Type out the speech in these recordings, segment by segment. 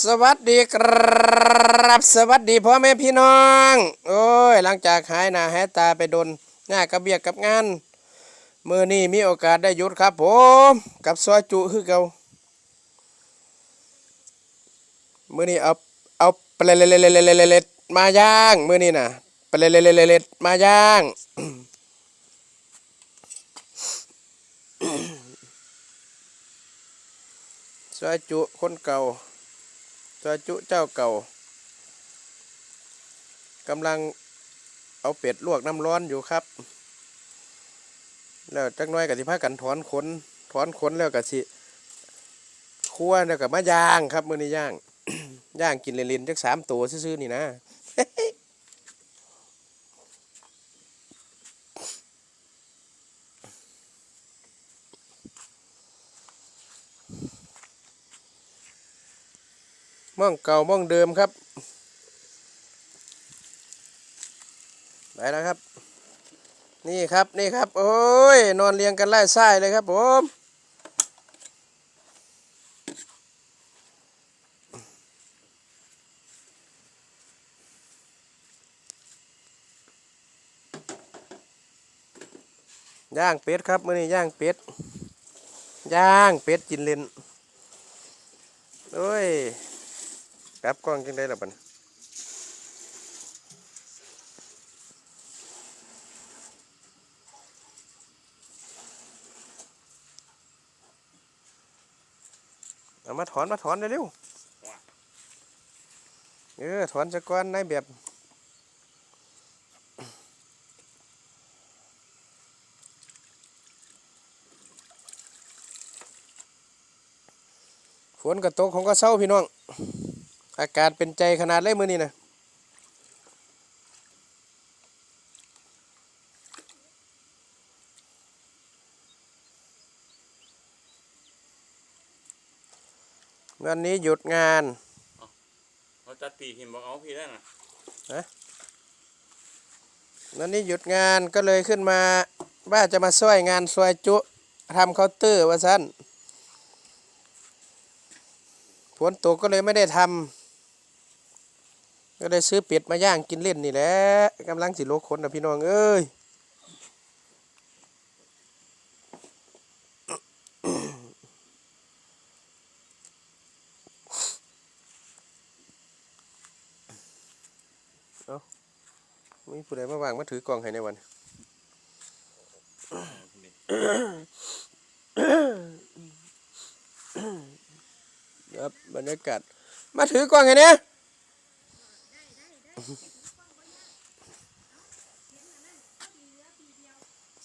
สวัสดีครับ สวัสดีพ่อแม่พี่น้อง โอ้ย หลังจากหายหน้าหายตาไปโดนหน้ากระเบียกกับงานมือนี้มีโอกาสได้หยุดครับผมกับซอยจุคือเก่ามือนี้เอาเอาเปลเลเลเลเลเลเลมาย่างมือนี้นะเปลเลเลเลเลมาย่างซอยจุคนเก่า ตัวจุเจ้าเก่ากำลังเอาเป็ดลวกน้ำร้อนอยู่ครับ แล้วจักน้อยกับสิพากันถอนขนถอนขนแล้วกับสิคั่วแล้วกับมาย่างครับมือนี้ย่างย่างกินเลนๆจักสามตัวซื่อๆนี่นะ ม่องเก่าม่องเดิมครับไปแล้วครับ นี่ครับนี่ครับ โอ้ย นอนเรียงกันไล่ไส้เลยครับผมย่างเป็ดครับมื่อนี้ย่างเป็ดย่างเป็ดกินเลนโอ้ย กลับกล้องจังได้ละบัดนเอามาถอนมาถอนเร็วๆเออถอนสะก้อนในแบบฝนกระตกของก็เศร้าพี่น้อง อากาศเป็นใจขนาดเลยมือนี้นะวันนี้หยุดงานเราจะตีหิมบอกเอาพี่ได้นะวันนี้หยุดงานก็เลยขึ้นมา ว่าจะมาช่วยงานซอยจุทำเคาน์เตอร์ว่าสั้นฝนตกก็เลยไม่ได้ทำ ก็เลยซื้อเป็ดมาย่างกินเล่นนี่แหละกำลังสิโลคนนะพี่น้องเอ้ยเอามีผู้ใดมาวางมาถือกล่องให้ในวันครับบรรยากาศมาถือกล่องไงเนี่ย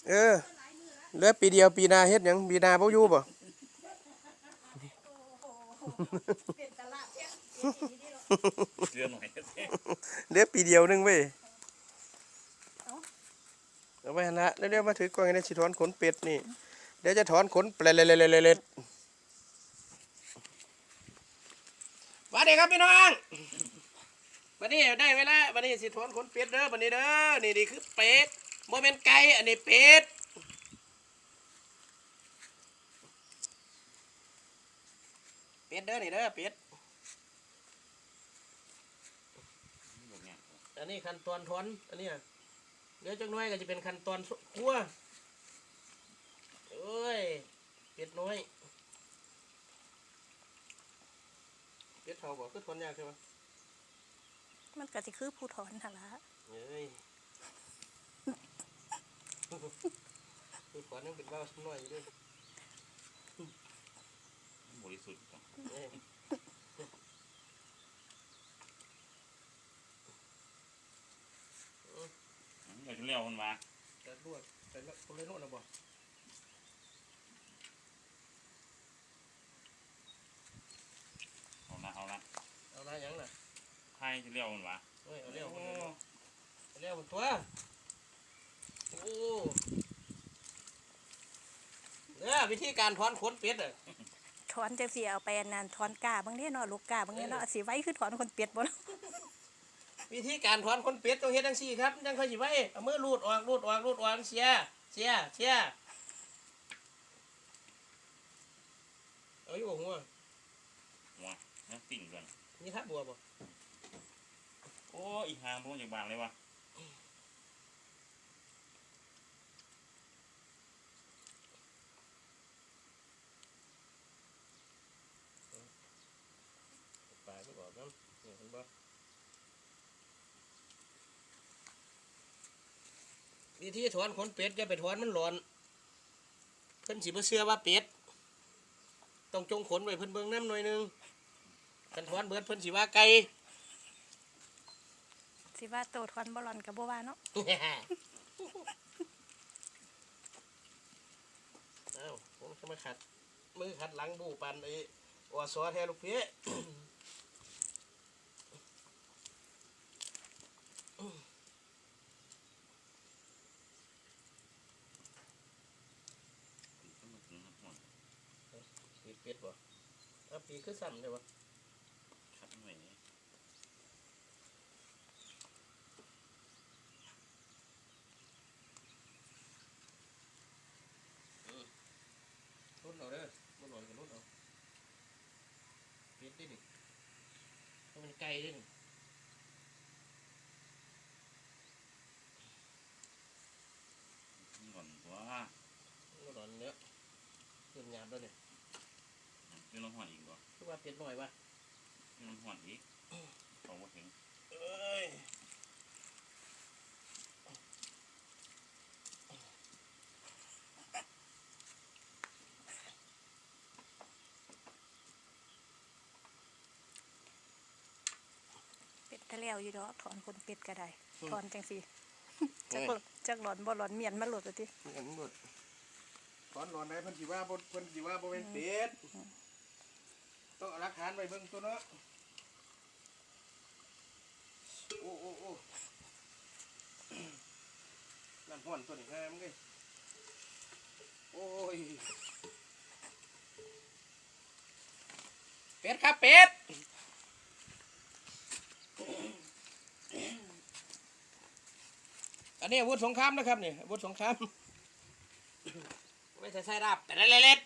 เออเหลือปีเดียวปีหนาเฮ็ดหยังปีหนาบ่อยู่บ่เรือหน่อยเหลือปีเดียวหนึงเว้ยเอาไปหั่นละเดี๋ยวๆมาถือกล่องไงเนี่ยสิถอนขนเป็ดนี่ เดี๋ยวจะถอนขนเปลเลๆๆๆๆมาเด็กครับพี่น้อง มานี่ได้เวลามานี่สิถอนขนเป็ดเด้อมานี่เด้อนี่นี่คือเป็ดโมเมนไก่อันนี้เป็ดเป็ดเด้อนี่เด้อเป็ดอันนี้ขั้นตอนถอนอันนี้เดี๋ยวจังน้อยก็จะเป็นขั้นตอนคั่วเอ้ยเป็ดน้อยเป็ดเท่าบอกคือถอนยากใช่ไหม มันก็สิคือผู้ถอนหั่นละเอ้ยคือถอนยังเป็นเบ้าน้อยอยู่ด้วยบริสุทธิ์เอ้ยอยากจะเลี้ยวคนมาแต่ลวดแต่ละคนเลยโน่นนะบอกเอาละเอาละเอาละยังน่ะ ใครจะเลี้ยวคนมาเอ้ยเอาเร็วคนเลยเนาะเอาเร็วคนตัวโอ้เนี่ยวิธีการถอนขนเป็ดอะถอนจังสิเอาไปอันนั้นถอนกาบางเด้เนาะลูกกาบางเด้เนาะสิไว้คือถอนคนเปียดบ่เนาะวิธีการถอนขนเป็ดต้องเฮ็ดจังซี่ครับจังค่อยสิไว้เอามือลูดออกลูดออกลูดออกเสียเสียเสียเอาอยู่หัวหัวนะติ่งก่อนนี่ทับบัวบ่โอ้อีหางพวกอย่างบางเลยวะปลาไม่บอกน้ำนี่เห็นบ่วิธีถอนขนเป็ดจะไปถอนมันร้อน เพิ่นสิบ่เชื่อว่าเป็ด ต้องจงขนไว้เพิ่นเบิ่งน้ำหน่อยหนึงคันถอนเบิดเพิ่นสิว่าไก่ สิว่าโตทอนบ่รอนกับบ่ว่าเนาะเอ้าผมจะมาขัด มือขัดหลังบูปันไอ้อวสอแท้ลูกพี่ต้องมาถึงน้ำหมดปีกเป็ดบ่เอ้าปีกคือสั่นเลยวะ คัดหน่อยนี่ รุ่นเอาเด้อบ่หล่นกับรุ่นเอา เป็ดดินี่มันเป็นไก่ดินี่หล่อนตัวบ่หล่นเนี้ยเริ่มหยาบแล้วเนี่ยยืนน้ำหอนอีกบ่คือว่าเป็ดหน่อยวะยืนน้ำหอนอีกเขาว่าถึงเอ้ย เป็ดก็แล้วอยู่ดอกถอนคนเป็ดก็ได้ถอนจังซี่จักบ่จักหลอนบ่หลอนเมียนมาโหลดว่าติเห็นหมดถอนหลอนได้เพิ่นสิว่าบ่เพิ่นสิว่าบ่เป็นเป็ดต้องเอาหลักฐานไว้เบิ่งตัวเนาะโอ้โอ้โอ้นั่นห้อนตัวนี้ฮะมึงเอ้ยโอ้ยเป็ดครับเป็ด นนี้อาวุธสงครามนะครับนี่อาวุธสงครามไม่ใช่ใช่ราบแต่เล็ด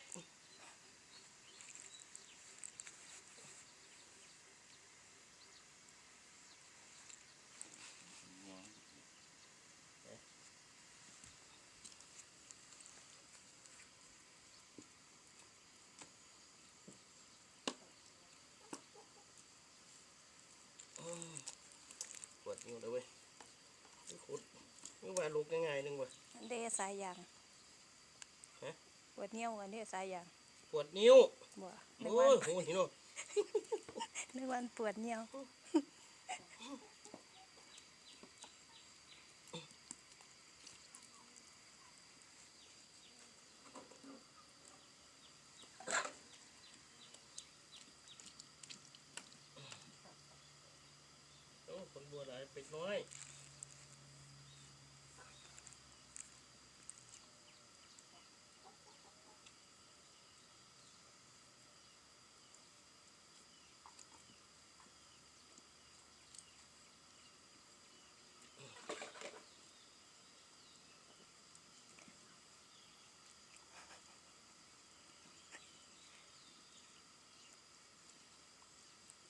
วัวปวดนิ้วเลยเว้ยขุด นี่ว่าลูกง่ายๆนึงว่ะเดสายยางฮะปวดเหนียวอันนี้สายยางปวดนิ้วบ่นึกโอ้ว่ายโหนี่เนาะนึกว่าปวดเหนียวโอ้คนบัวหลายเป็ดน้อย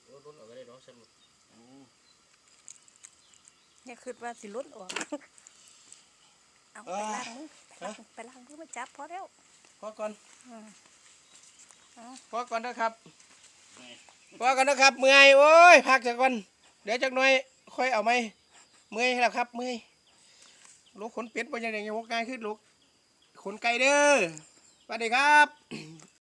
โอ้รุ่ นออกก็ได้เนาะสนุกอย่าคิดว่าสิหลุดออก เอาไปล้างมือไปล้างมือมาจับพอแล้วพอก่อนอืมเอาพอก่อนนะครับไงพอก่อนนะครับ เมื่อยโอ้ยพักจักก่อนเดี๋ยวจักหน่อย ค่อยเอาไหมเมื่อยแล้วครับ เมื่อยลูกขนเป็ดบ่ยังไงยังวกง่ายขึ้นลูกขนไก่เด้อสวัสดีครับ